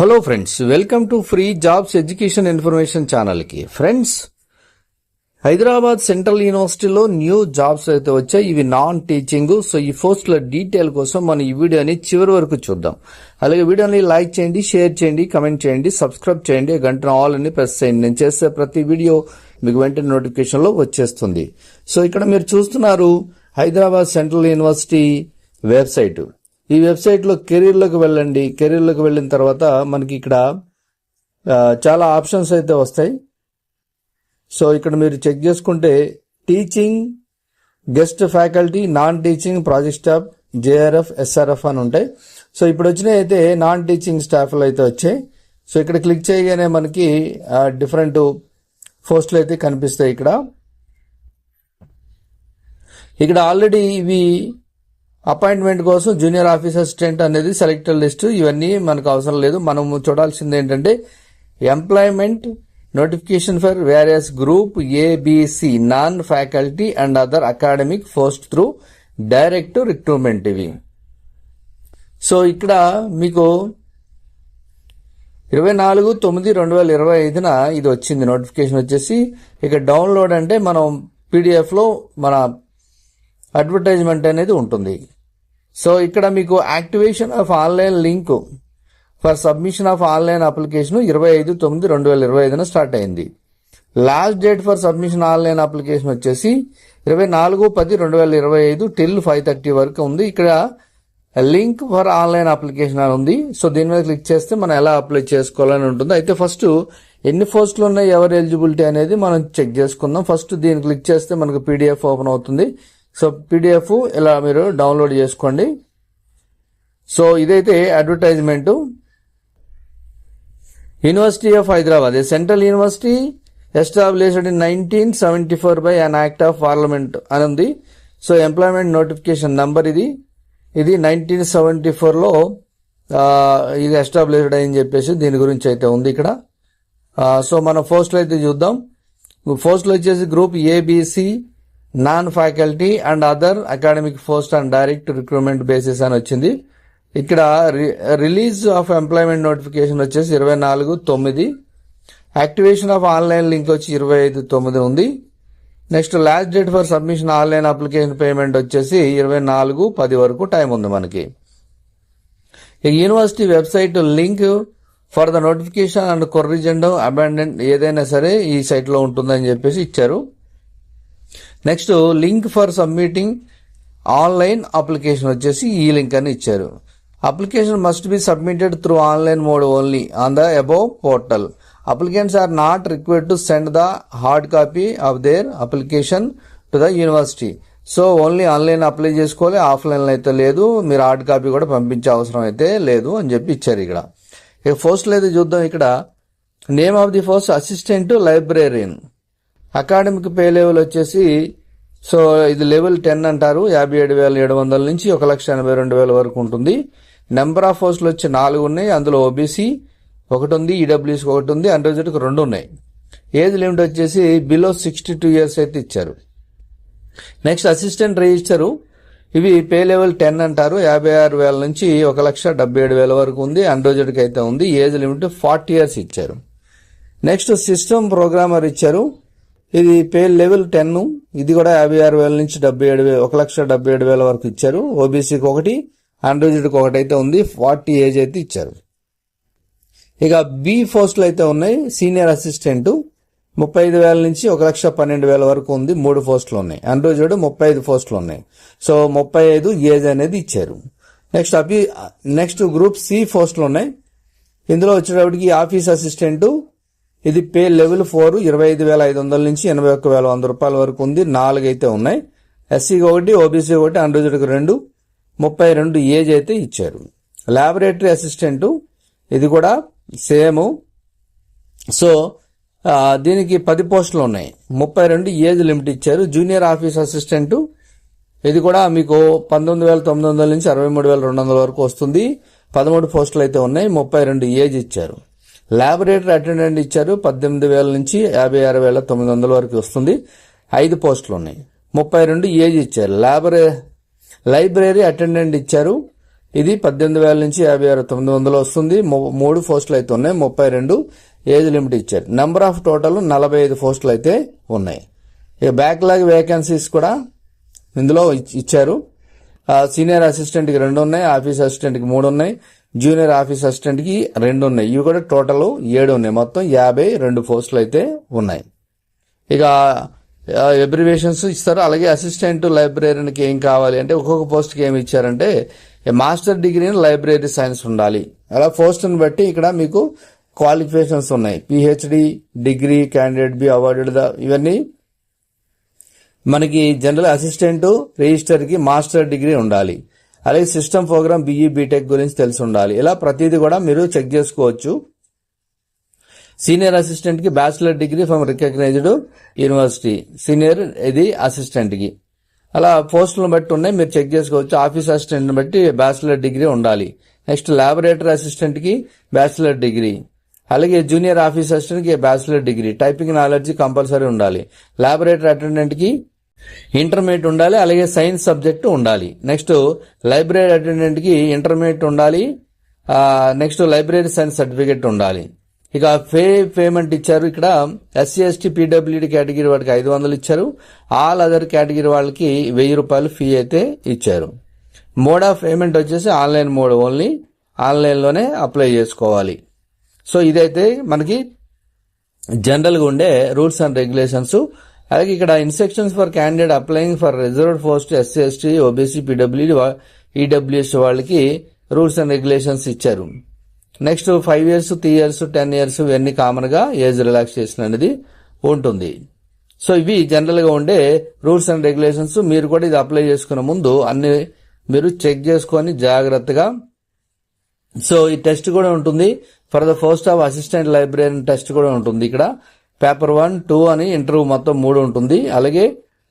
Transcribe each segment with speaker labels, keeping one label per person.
Speaker 1: Hello friends welcome to free jobs education information ఛానల్కి. Friends Hyderabad central యూనివర్సిటీలో new jobs అయితే వచ్చాయి. ఇవి నాన్ టీచింగ్ సో ఈ పోస్టుల డీటెయిల్ కోసం మనం ఈ వీడియోని చివరి వరకు చూద్దాం. అలాగే వీడియోని లైక్ చేయండి షేర్ చేయండి కమెంట్ చేయండి సబ్స్క్రైబ్ చేయండి గంటను ఆల్ అని ప్రెస్ చేయండి. నేను చేసే ప్రతి వీడియో మీకు వెంటనే నోటిఫికేషన్లో వచ్చేస్తుంది. సో ఇక్కడ మీరు చూస్తున్నారు హైదరాబాద్ సెంట్రల్ యూనివర్సిటీ వెబ్సైటు. ఈ వెబ్సైట్లో కెరీర్లోకి వెళ్ళండి. కెరీర్లోకి వెళ్ళిన తర్వాత మనకి ఇక్కడ చాలా ఆప్షన్స్ అయితే వస్తాయి. సో ఇక్కడ మీరు చెక్ చేసుకుంటే teaching guest faculty non teaching project staff JRF SRF అని ఉంటాయి. సో ఇప్పుడు వచ్చినాయి అయితే నాన్ టీచింగ్ స్టాఫ్లు అయితే వచ్చాయి. సో ఇక్కడ క్లిక్ చేయగానే మనకి డిఫరెంట్ పోస్టులు అయితే కనిపిస్తాయి ఇక్కడ. ఇక్కడ ఆల్రెడీ ఇవి అపాయింట్మెంట్ కోసం జూనియర్ ఆఫీస్ అసిస్టెంట్ అనేది సెలెక్టర్ లిస్ట్. ఇవన్నీ మనకు అవసరం లేదు. మనం చూడాల్సింది ఏంటంటే employment notification for various group ABC non faculty and other academic post through direct recruitment ఇవి. సో ఇక్కడ మీకు ఇరవై నాలుగు తొమ్మిది రెండు వేల ఇరవై ఐదున ఇది వచ్చింది. నోటిఫికేషన్ వచ్చేసి ఇక డౌన్లోడ్ అంటే మనం పీడిఎఫ్లో మన అడ్వర్టైజ్మెంట్ అనేది ఉంటుంది. సో ఇక్కడ మీకు activation of online link for submission of online application ఇరవై ఐదు తొమ్మిది రెండు వేల ఇరవై ఐదున స్టార్ట్ అయింది. Last date for submission online application వచ్చేసి ఇరవై నాలుగు పది రెండు వేల ఇరవై ఐదు టిల్ ఫైవ్ థర్టీ వరకు ఉంది. ఇక్కడ లింక్ ఫర్ ఆన్లైన్ అప్లికేషన్ అని ఉంది. సో దీని మీద క్లిక్ చేస్తే మనం ఎలా అప్లై చేసుకోవాలని ఉంటుంది. అయితే ఫస్ట్ ఎన్ని పోస్టులు ఉన్నాయి ఎవరు ఎలిజిబిలిటీ అనేది మనం చెక్ చేసుకుందాం. ఫస్ట్ దీన్ని క్లిక్ చేస్తే మనకు పీడిఎఫ్ ఓపెన్ అవుతుంది. సో పీడిఎఫ్ ఇలా మీరు డౌన్లోడ్ చేసుకోండి. సో ఇదైతే advertisement university of Hyderabad central university established in nineteen seventy four by an act of parliament అని ఉంది. సో ఎంప్లాయ్మెంట్ నోటిఫికేషన్ నంబర్ ఇది. ఇది నైన్టీన్ సెవెంటీ ఫోర్లో ఇది ఎస్టాబ్లిష్డ్ అని చెప్పేసి దీని గురించి అయితే ఉంది ఇక్కడ. సో మన పోస్టులు అయితే చూద్దాం. పోస్టులు వచ్చేసి group ABC non faculty and other academic post and direct recruitment basis అని వచ్చింది. ఇక్కడ రి- రిలీజ్ ఆఫ్ ఎంప్లాయ్మెంట్ నోటిఫికేషన్ వచ్చేసి ఇరవై నాలుగు తొమ్మిది. యాక్టివేషన్ ఆఫ్ ఆన్లైన్ లింక్ వచ్చి ఇరవై ఐదు తొమ్మిది ఉంది. Next last date for submission online application payment వచ్చేసి ఇరవై నాలుగు పది వరకు టైం ఉంది మనకి. University website link for the notification and corrigendum addendum ఏదైనా సరే ఈ సైట్లో ఉంటుందని చెప్పేసి ఇచ్చారు. Next link for submitting online application వచ్చేసి ఈ లింక్ అని ఇచ్చారు. Application must be submitted through online mode only on the above portal. Applicants are not required to send the hard copy of their application to the university. So only online apply చేసుకోవాలి offline అయితే లేదు మీరు hard copy కూడా పంపించే అవసరం అయితే లేదు అని చెప్పి ఇచ్చారు ఇక్కడ. ఇక పోస్టులు అయితే చూద్దాం ఇక్కడ. Name of the first assistant librarian. Academic pay level వచ్చేసి సో ఇది లెవెల్ టెన్ అంటారు యాభై ఏడు వేల ఏడు వందల నుంచి ఒక లక్ష ఎనభై రెండు వేల వరకు ఉంటుంది. నెంబర్ ఆఫ్ పోస్టులు వచ్చి నాలుగు ఉన్నాయి అందులో ఓబీసీ ఒకటి ఉంది ఈడబ్ల్యూసీ ఒకటి ఉంది అన్రిజర్వ్డ్కి రెండు ఉన్నాయి. ఏజ్ లిమిట్ వచ్చేసి బిలో సిక్స్టీ టూ ఇయర్స్ అయితే ఇచ్చారు. నెక్స్ట్ అసిస్టెంట్ రిజిస్టరు ఇవి పే లెవెల్ టెన్ అంటారు యాభై ఆరు వేల నుంచి ఒక లక్ష డెబ్బై ఏడు వేల వరకు ఉంది అన్రోజెడ్కి అయితే ఉంది ఏజ్ లిమిట్ ఫార్టీ ఇయర్స్ ఇచ్చారు. నెక్స్ట్ సిస్టమ్ ప్రోగ్రామర్ ఇచ్చారు ఇది పే లెవెల్ టెన్. ఇది కూడా యాభై ఆరు వేల నుంచి డెబ్బై ఏడు వేల ఒక లక్ష డెబ్బై ఏడు వేల వరకు ఇచ్చారు. ఓబీసీకి ఒకటి అన్రోజెడ్కి ఒకటి అయితే ఉంది. ఫార్టీ ఏజ్ అయితే ఇచ్చారు. ఇక బి పోస్టులు అయితే ఉన్నాయి. సీనియర్ అసిస్టెంట్ ముప్పై ఐదు వేల నుంచి ఒక లక్ష పన్నెండు వేల వరకు ఉంది. మూడు పోస్టులు ఉన్నాయి. అన్రోజుడు ముప్పై ఐదు పోస్టులు ఉన్నాయి. సో ముప్పై ఐదు ఏజ్ అనేది ఇచ్చారు. నెక్స్ట్ అభి నెక్స్ట్ గ్రూప్ సి పోస్టులు ఉన్నాయి. ఇందులో వచ్చేటప్పటికి ఆఫీస్ అసిస్టెంట్ ఇది పే లెవెల్ ఫోర్ ఇరవై ఐదు వేల ఐదు వందల నుంచి ఎనభై ఒక్క వేల వంద రూపాయల వరకు ఉంది. నాలుగు అయితే ఉన్నాయి ఎస్సీకి ఒకటి ఓబీసీ ఒకటి అన్రిజర్వ్డ్కి రెండు ముప్పై రెండు ఏజ్ అయితే ఇచ్చారు. లాబొరేటరీ అసిస్టెంట్ ఇది కూడా సేమ్. సో దీనికి పది పోస్టులు ఉన్నాయి. ముప్పై రెండు ఏజ్ లిమిట్ ఇచ్చారు. జూనియర్ ఆఫీస్ అసిస్టెంట్ ఇది కూడా మీకు పంతొమ్మిది వేల తొమ్మిది వందల నుంచి అరవై మూడు వేల రెండు వందల వరకు వస్తుంది. పదమూడు పోస్టులు అయితే ఉన్నాయి. ముప్పై రెండు ఏజ్ ఇచ్చారు. లాబొరేటరీ అటెండెంట్ ఇచ్చారు. పద్దెనిమిది వేల నుంచి యాభై ఆరు వేల తొమ్మిది వందల వరకు వస్తుంది. ఐదు పోస్టులు ఉన్నాయి. ముప్పై రెండు ఏజ్ ఇచ్చారు. లాబరే లైబ్రరీ అటెండెంట్ ఇచ్చారు. ఇది పద్దెనిమిది వేల నుంచి యాభై ఆరు తొమ్మిది వందలు వస్తుంది. మూడు పోస్టులు అయితే ఉన్నాయి. ముప్పై రెండు ఏజ్ లిమిట్ ఇచ్చారు. నెంబర్ ఆఫ్ టోటల్ నలభై ఐదు పోస్టులు అయితే ఉన్నాయి. ఇక బ్యాక్లాగ్ వేకెన్సీస్ కూడా ఇందులో ఇచ్చారు. ఆ, సీనియర్ అసిస్టెంట్కి రెండు ఉన్నాయి. ఆఫీస్ అసిస్టెంట్కి మూడు ఉన్నాయి. జూనియర్ ఆఫీస్ అసిస్టెంట్కి రెండు ఉన్నాయి. ఇవి కూడా టోటల్ ఏడు ఉన్నాయి. మొత్తం యాభై రెండు పోస్టులు అయితే ఉన్నాయి. ఇక ఎబ్రివేషన్స్ ఇస్తారు. అలాగే అసిస్టెంట్ లైబ్రరీకి ఏం కావాలి అంటే ఒక్కొక్క పోస్ట్కి ఏమి ఇచ్చారంటే master degree in library science ఉండాలి. అలా పోస్ట్ని బట్టి ఇక్కడ మీకు క్వాలిఫికేషన్స్ ఉన్నాయి. PhD degree candidate be awarded ఇవన్నీ మనకి జనరల్ అసిస్టెంట్ రిజిస్టర్కి మాస్టర్ డిగ్రీ ఉండాలి. అలాగే సిస్టమ్ ప్రోగ్రామ్ బీఈ బీటెక్ గురించి తెలిసి ఉండాలి ఇలా ప్రతిదీ కూడా మీరు చెక్ చేసుకోవచ్చు. Senior అసిస్టెంట్కి bachelor degree from recognised university senior ఇది అసిస్టెంట్కి. అలా పోస్టులను బట్టి ఉన్నాయి. మీరు చెక్ చేసుకోవచ్చు. ఆఫీస్ అసిస్టెంట్ బట్టి బ్యాచిలర్ డిగ్రీ ఉండాలి. నెక్స్ట్ ల్యాబొరేటరీ అసిస్టెంట్కి బ్యాచిలర్ డిగ్రీ అలాగే junior office అసిస్టెంట్కి bachelor degree typing knowledge compulsory ఉండాలి. ల్యాబొరేటరీ అటెండెంట్కి ఇంటర్మీడియట్ ఉండాలి అలాగే సైన్స్ సబ్జెక్టు ఉండాలి. నెక్స్ట్ లైబ్రరీ అటెండెంట్కి ఇంటర్మీడియట్ ఉండాలి నెక్స్ట్ లైబ్రరీ సైన్స్ సర్టిఫికెట్ ఉండాలి. ఇక ఫే పేమెంట్ ఇచ్చారు. ఇక్కడ ఎస్సీ ఎస్టీ పీడబ్ల్యూడి కేటగిరీ వాళ్ళకి ఐదు వందలు ఇచ్చారు. ఆల్ అదర్ కేటగిరీ వాళ్ళకి వెయ్యి రూపాయలు ఫీ అయితే ఇచ్చారు. మోడ్ ఆఫ్ పేమెంట్ వచ్చేసి ఆన్లైన్ మోడ్ ఓన్లీ. ఆన్లైన్లోనే అప్లై చేసుకోవాలి. సో ఇదైతే మనకి జనరల్గా ఉండే రూల్స్ అండ్ రెగ్యులేషన్స్. అలాగే ఇక్కడ instructions for candidate applying for reserved post SC ST OBC PWD EWS వాళ్ళకి రూల్స్ అండ్ రెగ్యులేషన్స్ ఇచ్చారు. Next five years three years ten years ఇవన్నీ కామన్గా ఏజ్ రిలాక్సేషన్ అనేది ఉంటుంది. సో ఇవి జనరల్గా ఉండే రూల్స్ అండ్ రెగ్యులేషన్స్ మీరు కూడా ఇది అప్లై చేసుకునే ముందు అన్ని మీరు చెక్ చేసుకొని జాగ్రత్తగా. సో ఈ టెస్ట్ కూడా ఉంటుంది. For the post of assistant library test కూడా ఉంటుంది ఇక్కడ. పేపర్ వన్ టూ అని ఇంటర్వ్యూ మొత్తం మూడు ఉంటుంది. అలాగే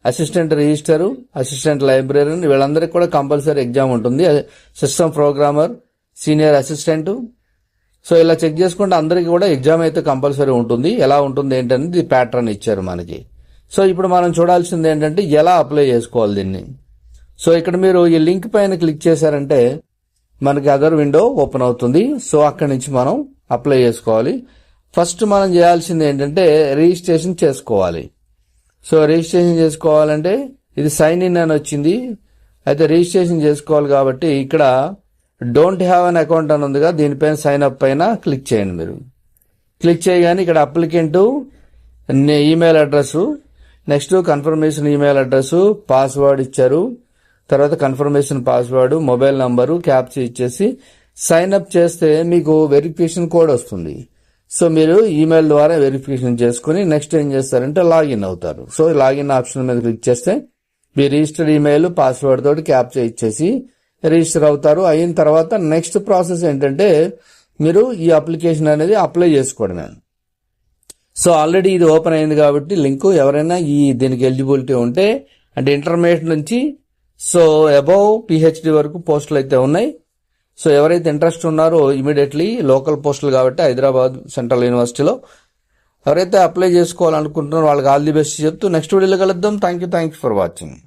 Speaker 1: అసిస్టెంట్ రిజిస్టర్ అసిస్టెంట్ లైబ్రరీ వీళ్ళందరికీ కూడా కంపల్సరీ ఎగ్జామ్ ఉంటుంది. System programmer senior assistant. So ఇలా చెక్ చేసుకుంటే అందరికీ కూడా ఎగ్జామ్ అయితే కంపల్సరీ ఉంటుంది. ఎలా ఉంటుంది ఏంటనేది ప్యాటర్న్ ఇచ్చారు మనకి. సో ఇప్పుడు మనం చూడాల్సింది ఏంటంటే ఎలా అప్లై చేసుకోవాలి దీన్ని. సో ఇక్కడ మీరు ఈ లింక్ పైన క్లిక్ చేశారంటే మనకి అదర్ విండో ఓపెన్ అవుతుంది. సో అక్కడి నుంచి మనం అప్లై చేసుకోవాలి. ఫస్ట్ మనం చేయాల్సింది ఏంటంటే రిజిస్ట్రేషన్ చేసుకోవాలి. సో రిజిస్ట్రేషన్ చేసుకోవాలంటే ఇది సైన్ ఇన్ అని వచ్చింది. అయితే రిజిస్ట్రేషన్ చేసుకోవాలి కాబట్టి ఇక్కడ డోంట్ హ్యావ్ అన్ అకౌంట్ అని ఉందిగా దీనిపైన సైన్ అప్ పైన క్లిక్ చేయండి మీరు. క్లిక్ చేయగానే ఇక్కడ applicant email address next confirmation email address password ఇచ్చారు. తర్వాత confirmation password mobile number capture ఇచ్చేసి సైన్ అప్ చేస్తే మీకు వెరిఫికేషన్ కోడ్ వస్తుంది. సో మీరు ఈమెయిల్ ద్వారా వెరిఫికేషన్ చేసుకుని నెక్స్ట్ ఏం చేస్తారంటే లాగిన్ అవుతారు. సో లాగిన్ ఆప్షన్ మీద క్లిక్ చేస్తే మీ రిజిస్టర్డ్ ఈమెయిల్ పాస్వర్డ్ తోటి క్యాప్చర్ ఇచ్చేసి రిజిస్టర్ అవుతారు. అయిన తర్వాత నెక్స్ట్ ప్రాసెస్ ఏంటంటే మీరు ఈ అప్లికేషన్ అనేది అప్లై చేసుకోవడమే. సో ఆల్రెడీ ఇది ఓపెన్ అయింది కాబట్టి లింక్ ఎవరైనా ఈ దీనికి ఎలిజిబిలిటీ ఉంటే అంటే ఇంటర్మీడియట్ నుంచి సో అబౌవ్ పిహెచ్డి వరకు పోస్టులు అయితే ఉన్నాయి. సో ఎవరైతే ఇంట్రెస్ట్ ఉన్నారో ఇమీడియట్లీ లోకల్ పోస్టులు కాబట్టి హైదరాబాద్ సెంట్రల్ యూనివర్సిటీలో ఎవరైతే అప్లై చేసుకోవాలనుకుంటున్నారో వాళ్ళకి ఆల్ ది బెస్ట్ చెప్తూ నెక్స్ట్ వీడియోలో కలుద్దాం. Thank you thank you for watching